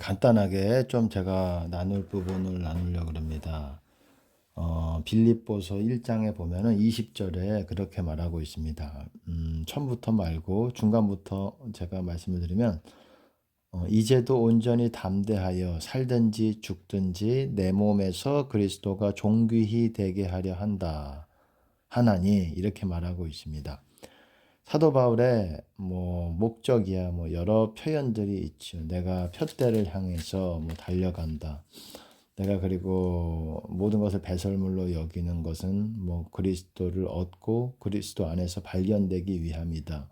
간단하게 좀 제가 나눌 부분을 나누려고 합니다. 어, 빌립보서 1장에 보면은 20절에 그렇게 말하고 있습니다. 음, 처음부터 말고 중간부터 제가 말씀을 드리면 어, 이제도 온전히 담대하여 살든지 죽든지 내 몸에서 그리스도가 존귀히 되게 하려 한다. 하나니 이렇게 말하고 있습니다. 사도 바울의 뭐 목적이야 뭐 여러 표현들이 있죠. 내가 표대를 향해서 뭐 달려간다. 내가 그리고 모든 것을 배설물로 여기는 것은 뭐 그리스도를 얻고 그리스도 안에서 발견되기 위함이다.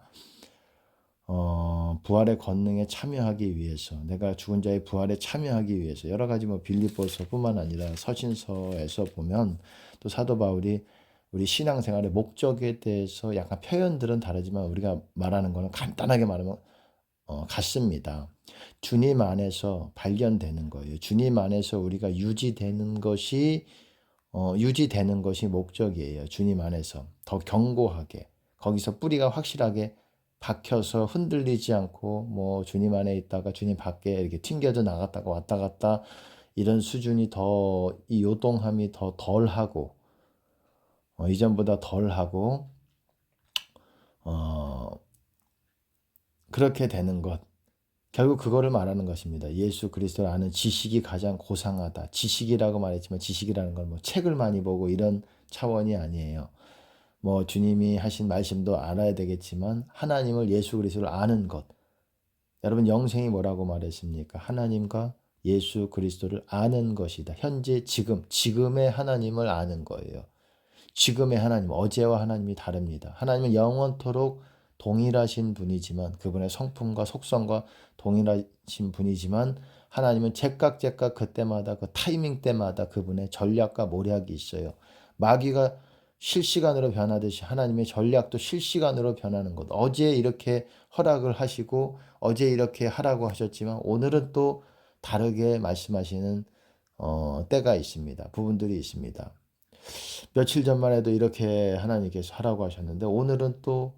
어, 부활의 권능에 참여하기 위해서, 내가 죽은 자의 부활에 참여하기 위해서 여러 가지 뭐 빌립보서뿐만 아니라 서신서에서 보면 또 사도 바울이 우리 신앙생활의 목적에 대해서 약간 표현들은 다르지만 우리가 말하는 거는 간단하게 말하면 어, 같습니다. 주님 안에서 발견되는 거예요. 주님 안에서 우리가 유지되는 것이 어, 유지되는 것이 목적이에요. 주님 안에서 더 견고하게 거기서 뿌리가 확실하게 박혀서 흔들리지 않고 뭐 주님 안에 있다가 주님 밖에 이렇게 튕겨져 나갔다가 왔다 갔다 이런 수준이 더 이 요동함이 더 덜하고 어, 이전보다 덜하고 어, 그렇게 되는 것 결국 그거를 말하는 것입니다. 예수 그리스도를 아는 지식이 가장 고상하다. 지식이라고 말했지만 지식이라는 건 뭐 책을 많이 보고 이런 차원이 아니에요. 뭐 주님이 하신 말씀도 알아야 되겠지만 하나님을 예수 그리스도를 아는 것. 여러분 영생이 뭐라고 말했습니까? 하나님과 예수 그리스도를 아는 것이다. 현재 지금 지금의 하나님을 아는 거예요. 지금의 하나님 어제와 하나님이 다릅니다. 하나님은 영원토록 동일하신 분이지만 그분의 성품과 속성과 동일하신 분이지만 하나님은 제깍제깍 그때마다 그 타이밍 때마다 그분의 전략과 모략이 있어요. 마귀가 실시간으로 변하듯이 하나님의 전략도 실시간으로 변하는 것. 어제 이렇게 허락을 하시고 어제 이렇게 하라고 하셨지만 오늘은 또 다르게 말씀하시는 어, 때가 있습니다. 부분들이 있습니다. 며칠 전만 해도 이렇게 하나님께서 하라고 하셨는데 오늘은 또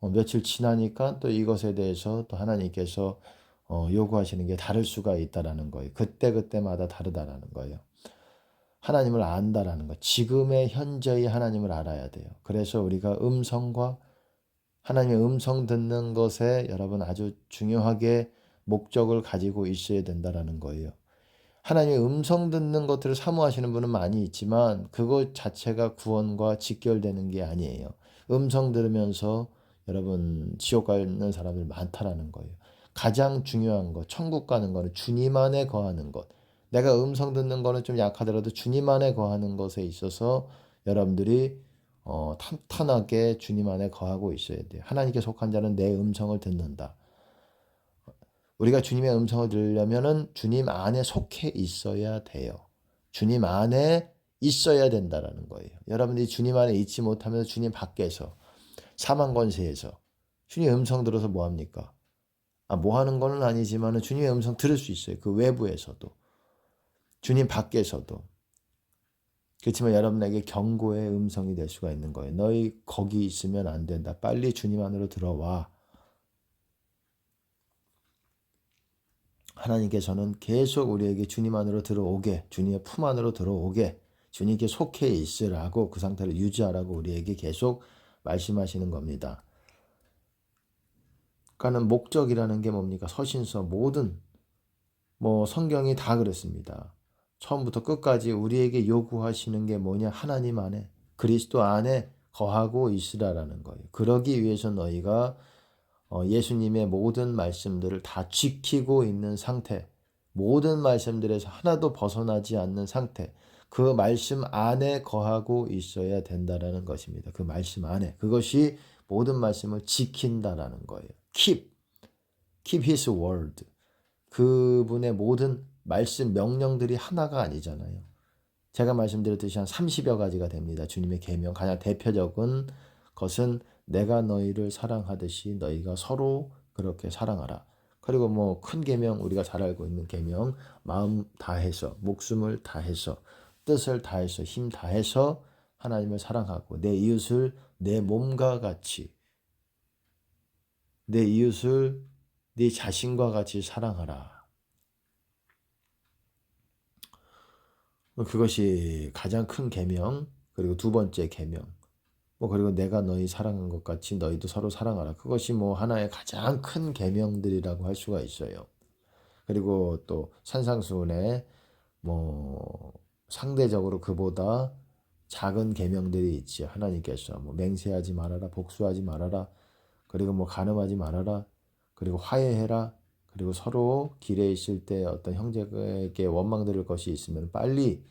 어, 며칠 지나니까 또 이것에 대해서 또 하나님께서 어, 요구하시는 게 다를 수가 있다라는 거예요. 그때 그때마다 다르다라는 거예요. 하나님을 안다라는 것. 지금의 현재의 하나님을 알아야 돼요. 그래서 우리가 음성과 하나님의 음성 듣는 것에 여러분 아주 중요하게 목적을 가지고 있어야 된다라는 거예요. 하나님의 음성 듣는 것들을 사모하시는 분은 많이 있지만 그것 자체가 구원과 직결되는 게 아니에요. 음성 들으면서 여러분 지옥 가는 사람들 많다라는 거예요. 가장 중요한 것, 천국 가는 거는 주님 안에 거하는 것. 내가 음성 듣는 거는 좀 약하더라도 주님 안에 거하는 것에 있어서 여러분들이 어, 탄탄하게 주님 안에 거하고 있어야 돼요. 하나님께 속한 자는 내 음성을 듣는다. 우리가 주님의 음성을 들으려면은 주님 안에 속해 있어야 돼요. 주님 안에 있어야 된다라는 거예요. 여러분들이 주님 안에 있지 못하면 주님 밖에서 사망 권세에서 주님의 음성 들어서 뭐 합니까? 아, 뭐 하는 거는 아니지만은 주님의 음성 들을 수 있어요. 그 외부에서도. 주님 밖에서도. 그렇지만 여러분에게 경고의 음성이 될 수가 있는 거예요. 너희 거기 있으면 안 된다. 빨리 주님 안으로 들어와. 하나님께서는 계속 우리에게 주님 안으로 들어오게, 주님의 품 안으로 들어오게, 주님께 속해 있으라고 그 상태를 유지하라고 우리에게 계속 말씀하시는 겁니다. 그러니까는 목적이라는 게 뭡니까? 서신서 모든 뭐 성경이 다 그랬습니다. 처음부터 끝까지 우리에게 요구하시는 게 뭐냐? 하나님 안에 그리스도 안에 거하고 있으라라는 거예요. 그러기 위해서 너희가 어, 예수님의 모든 말씀들을 다 지키고 있는 상태, 모든 말씀들에서 하나도 벗어나지 않는 상태, 그 말씀 안에 거하고 있어야 된다라는 것입니다. 그 말씀 안에. 그것이 모든 말씀을 지킨다라는 거예요. keep, keep his word. 그분의 모든 말씀 명령들이 하나가 아니잖아요. 제가 말씀드렸듯이 한 30여 가지가 됩니다. 주님의 계명 가장 대표적인 것은 내가 너희를 사랑하듯이 너희가 서로 그렇게 사랑하라. 그리고 뭐 큰 계명 우리가 잘 알고 있는 계명 마음 다해서 목숨을 다해서 뜻을 다해서 힘 다해서 하나님을 사랑하고 내 이웃을 내 몸과 같이 내 이웃을 네 자신과 같이 사랑하라. 그것이 가장 큰 계명 그리고 두 번째 계명 뭐 그리고 내가 너희 사랑한 것 같이 너희도 서로 사랑하라 그것이 뭐 하나의 가장 큰 계명들이라고 할 수가 있어요. 그리고 또 산상수훈에 뭐 상대적으로 그보다 작은 계명들이 있지 하나님께서 뭐 맹세하지 말아라 복수하지 말아라 그리고 뭐 간음하지 말아라 그리고 화해해라 그리고 서로 길에 있을 때 어떤 형제에게 원망 들을 것이 있으면 빨리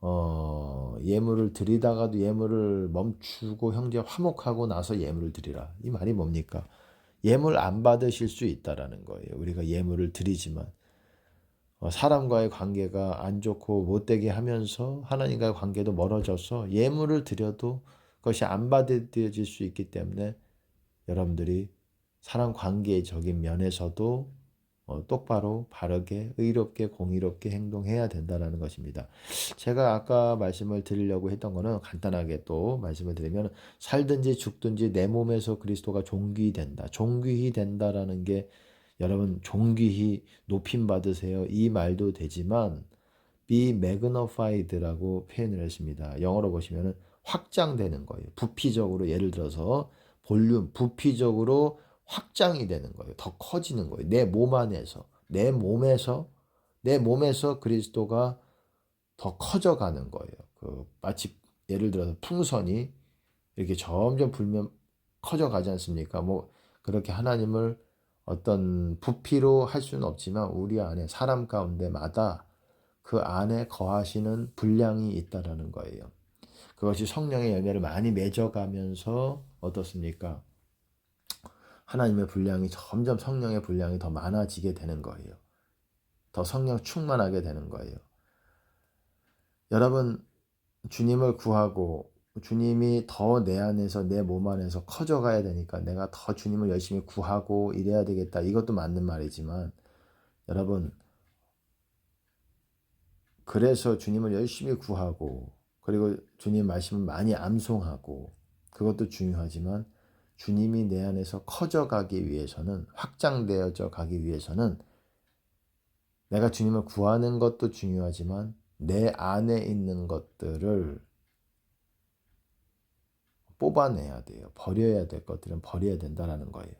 어, 예물을 드리다가도 예물을 멈추고 형제 화목하고 나서 예물을 드리라. 이 말이 뭡니까? 예물 안 받으실 수 있다라는 거예요. 우리가 예물을 드리지만 어, 사람과의 관계가 안 좋고 못되게 하면서 하나님과의 관계도 멀어져서 예물을 드려도 그것이 안 받아들여질 수 있기 때문에 여러분들이 사람 관계적인 면에서도 어, 똑바로 바르게 의롭게 공의롭게 행동해야 된다라는 것입니다. 제가 아까 말씀을 드리려고 했던 거는 간단하게 또 말씀을 드리면 살든지 죽든지 내 몸에서 그리스도가 종귀히 된다. 종귀히 된다라는 게 여러분 종귀히 높임 받으세요. 이 말도 되지만 be magnified라고 표현을 했습니다. 영어로 보시면은 확장되는 거예요. 부피적으로 예를 들어서 볼륨 부피적으로 확장이 되는 거예요. 더 커지는 거예요. 내 몸 안에서, 내 몸에서, 내 몸에서 그리스도가 더 커져가는 거예요. 그 마치 예를 들어서 풍선이 이렇게 점점 불면 커져가지 않습니까? 뭐 그렇게 하나님을 어떤 부피로 할 수는 없지만 우리 안에 사람 가운데마다 그 안에 거하시는 분량이 있다라는 거예요. 그것이 성령의 열매를 많이 맺어가면서 어떻습니까? 하나님의 분량이 점점 성령의 분량이 더 많아지게 되는 거예요. 더 성령 충만하게 되는 거예요. 여러분, 주님을 구하고 주님이 더 내 안에서 내 몸 안에서 커져 가야 되니까 내가 더 주님을 열심히 구하고 이래야 되겠다. 이것도 맞는 말이지만 여러분, 그래서 주님을 열심히 구하고 그리고 주님 말씀을 많이 암송하고 그것도 중요하지만 주님이 내 안에서 커져가기 위해서는 확장되어져 가기 위해서는 내가 주님을 구하는 것도 중요하지만 내 안에 있는 것들을 뽑아내야 돼요. 버려야 될 것들은 버려야 된다라는 거예요.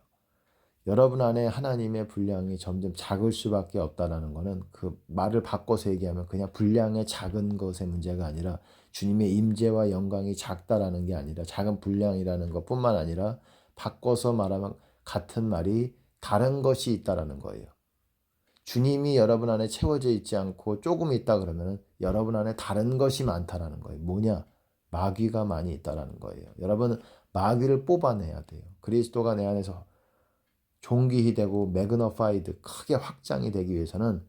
여러분 안에 하나님의 분량이 점점 작을 수밖에 없다라는 것은 그 말을 바꿔서 얘기하면 그냥 분량의 작은 것의 문제가 아니라 주님의 임재와 영광이 작다라는 게 아니라 작은 분량이라는 것뿐만 아니라 바꿔서 말하면 같은 말이 다른 것이 있다라는 거예요. 주님이 여러분 안에 채워져 있지 않고 조금 있다 그러면 여러분 안에 다른 것이 많다라는 거예요. 뭐냐? 마귀가 많이 있다라는 거예요. 여러분 마귀를 뽑아내야 돼요. 그리스도가 내 안에서 종기히 되고 매그너파이드 크게 확장이 되기 위해서는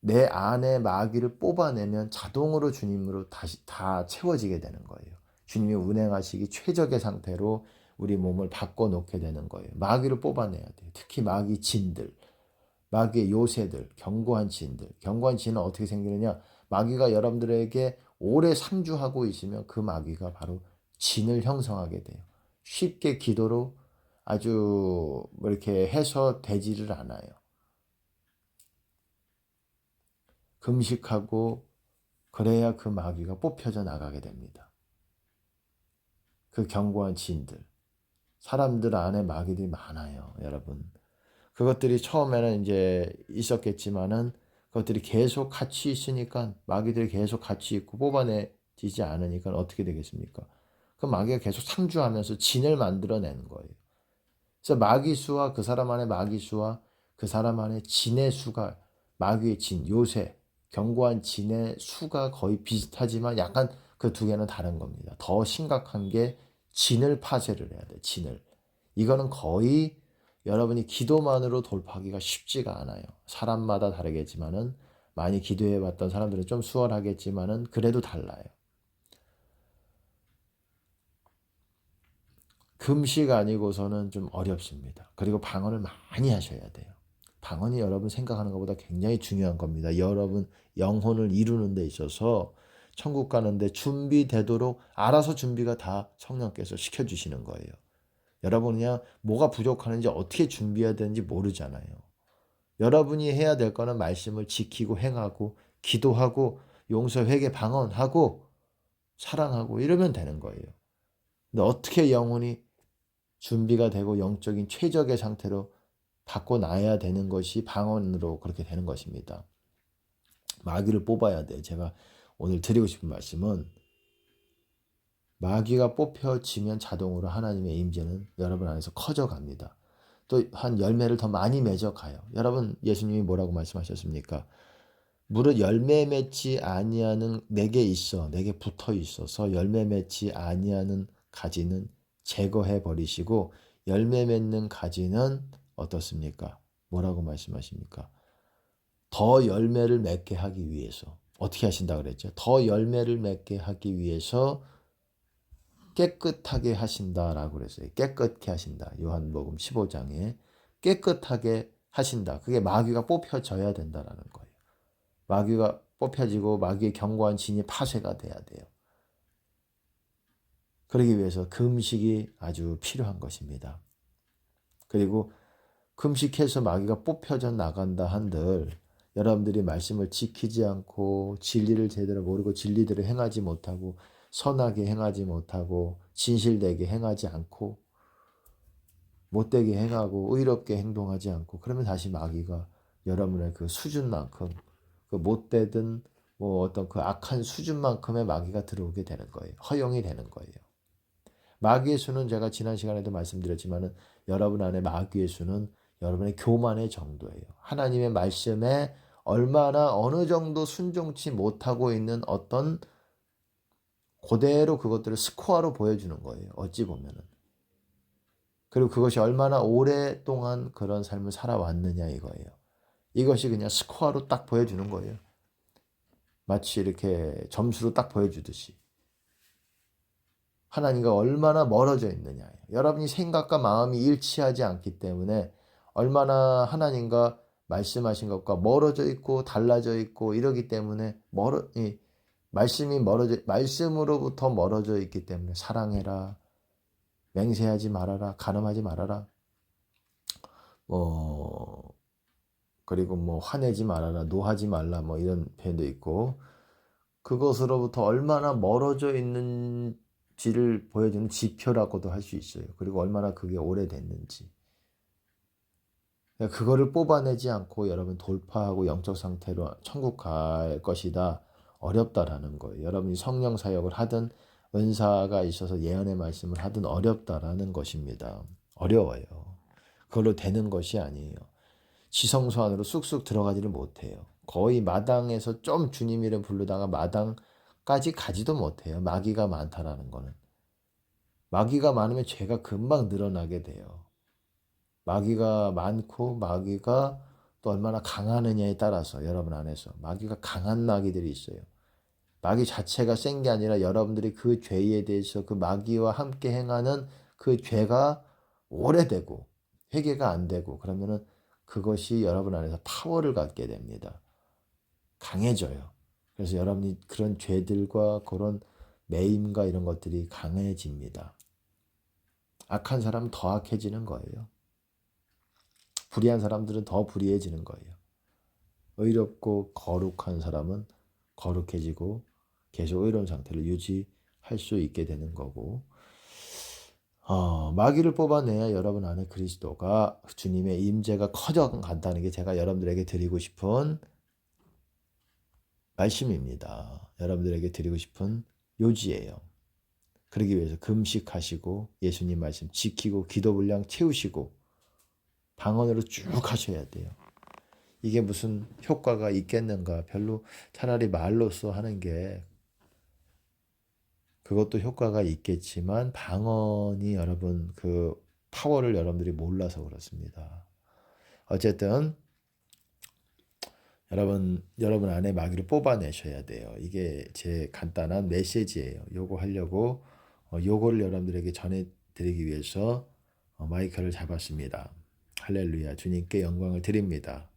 내 안에 마귀를 뽑아내면 자동으로 주님으로 다시 다 채워지게 되는 거예요. 주님이 운행하시기 최적의 상태로 우리 몸을 바꿔놓게 되는 거예요. 마귀를 뽑아내야 돼요. 특히 마귀 진들, 마귀의 요새들, 견고한 진들. 견고한 진은 어떻게 생기느냐? 마귀가 여러분들에게 오래 상주하고 있으면 그 마귀가 바로 진을 형성하게 돼요. 쉽게 기도로 아주 뭐 이렇게 해서 되지를 않아요. 금식하고 그래야 그 마귀가 뽑혀져 나가게 됩니다. 그 견고한 지인들. 사람들 안에 마귀들이 많아요, 여러분. 그것들이 처음에는 이제 있었겠지만은 그것들이 계속 같이 있으니까 마귀들이 계속 같이 있고 뽑아내지지 않으니까 어떻게 되겠습니까? 그 마귀가 계속 상주하면서 진을 만들어내는 거예요. 그래서 마귀 수와 그 사람 안에 마귀 수와 그 사람 안에 진의 수가 마귀의 진, 요새, 견고한 진의 수가 거의 비슷하지만 약간 그 두 개는 다른 겁니다. 더 심각한 게 진을 파쇄를 해야 돼. 진을. 이거는 거의 여러분이 기도만으로 돌파하기가 쉽지가 않아요. 사람마다 다르겠지만은 많이 기도해 봤던 사람들은 좀 수월하겠지만은 그래도 달라요. 금식 아니고서는 좀 어렵습니다. 그리고 방언을 많이 하셔야 돼요. 방언이 여러분 생각하는 것보다 굉장히 중요한 겁니다. 여러분 영혼을 이루는 데 있어서 천국 가는데 준비되도록 알아서 준비가 다 성령께서 시켜주시는 거예요. 여러분 그냥 뭐가 부족하는지 어떻게 준비해야 되는지 모르잖아요. 여러분이 해야 될 거는 말씀을 지키고 행하고 기도하고 용서 회개 방언하고 사랑하고 이러면 되는 거예요. 근데 어떻게 영혼이 준비가 되고 영적인 최적의 상태로 바꿔놔야 되는 것이 방언으로 그렇게 되는 것입니다. 마귀를 뽑아야 돼. 제가 오늘 드리고 싶은 말씀은 마귀가 뽑혀지면 자동으로 하나님의 임재는 여러분 안에서 커져갑니다. 또 한 열매를 더 많이 맺어가요. 여러분 예수님이 뭐라고 말씀하셨습니까? 무릇 열매 맺지 아니하는 내게 있어 내게 붙어 있어서 열매 맺지 아니하는 가지는 제거해 버리시고 열매 맺는 가지는 어떻습니까? 뭐라고 말씀하십니까? 더 열매를 맺게 하기 위해서 어떻게 하신다 그랬죠? 더 열매를 맺게 하기 위해서 깨끗하게 하신다라고 그랬어요. 깨끗게 하신다. 요한복음 15장에 깨끗하게 하신다. 그게 마귀가 뽑혀져야 된다라는 거예요. 마귀가 뽑혀지고 마귀의 견고한 진이 파쇄가 돼야 돼요. 그러기 위해서 금식이 아주 필요한 것입니다. 그리고 금식해서 마귀가 뽑혀져 나간다 한들 여러분들이 말씀을 지키지 않고 진리를 제대로 모르고 진리들을 행하지 못하고 선하게 행하지 못하고 진실되게 행하지 않고 못되게 행하고 의롭게 행동하지 않고 그러면 다시 마귀가 여러분의 그 수준만큼 그 못되든 뭐 어떤 그 악한 수준만큼의 마귀가 들어오게 되는 거예요. 허용이 되는 거예요. 마귀의 수는 제가 지난 시간에도 말씀드렸지만은 여러분 안에 마귀의 수는 여러분의 교만의 정도예요. 하나님의 말씀에 얼마나 어느 정도 순종치 못하고 있는 어떤 그대로 그것들을 스코어로 보여주는 거예요. 어찌 보면은. 그리고 그것이 얼마나 오랫동안 그런 삶을 살아왔느냐 이거예요. 이것이 그냥 스코어로 딱 보여주는 거예요. 마치 이렇게 점수로 딱 보여주듯이. 하나님과 얼마나 멀어져 있느냐. 여러분이 생각과 마음이 일치하지 않기 때문에 얼마나 하나님과 말씀하신 것과 멀어져 있고 달라져 있고 이러기 때문에 멀어 이 말씀이 멀어져 말씀으로부터 멀어져 있기 때문에 사랑해라 맹세하지 말아라 간음하지 말아라 뭐 그리고 뭐 화내지 말아라 노하지 말라 뭐 이런 표현도 있고 그것으로부터 얼마나 멀어져 있는지를 보여주는 지표라고도 할 수 있어요. 그리고 얼마나 그게 오래됐는지. 그거를 뽑아내지 않고 여러분 돌파하고 영적 상태로 천국 갈 것이다. 어렵다라는 거예요. 여러분이 성령 사역을 하든 은사가 있어서 예언의 말씀을 하든 어렵다라는 것입니다. 어려워요. 그걸로 되는 것이 아니에요. 지성소 안으로 쑥쑥 들어가지를 못해요. 거의 마당에서 좀 주님 이름 부르다가 마당까지 가지도 못해요. 마귀가 많다라는 거는. 마귀가 많으면 죄가 금방 늘어나게 돼요. 마귀가 많고 마귀가 또 얼마나 강하느냐에 따라서 여러분 안에서 마귀가 강한 마귀들이 있어요. 마귀 자체가 센 게 아니라 여러분들이 그 죄에 대해서 그 마귀와 함께 행하는 그 죄가 오래되고 회개가 안 되고 그러면은 그것이 여러분 안에서 파워를 갖게 됩니다. 강해져요. 그래서 여러분이 그런 죄들과 그런 매임과 이런 것들이 강해집니다. 악한 사람은 더 악해지는 거예요. 불의한 사람들은 더 불의해지는 거예요. 의롭고 거룩한 사람은 거룩해지고 계속 의로운 상태를 유지할 수 있게 되는 거고 어, 마귀를 뽑아내야 여러분 안에 그리스도가 주님의 임재가 커져 간다는 게 제가 여러분들에게 드리고 싶은 말씀입니다. 여러분들에게 드리고 싶은 요지예요. 그러기 위해서 금식하시고 예수님 말씀 지키고 기도 분량 채우시고 방언으로 쭉 하셔야 돼요. 이게 무슨 효과가 있겠는가? 별로 차라리 말로써 하는 게 그것도 효과가 있겠지만 방언이 여러분 그 파워를 여러분들이 몰라서 그렇습니다. 어쨌든 여러분 여러분 안에 마귀를 뽑아내셔야 돼요. 이게 제 간단한 메시지예요. 요거 하려고 어, 요거를 여러분들에게 전해드리기 위해서 어, 마이크를 잡았습니다. 할렐루야 주님께 영광을 드립니다.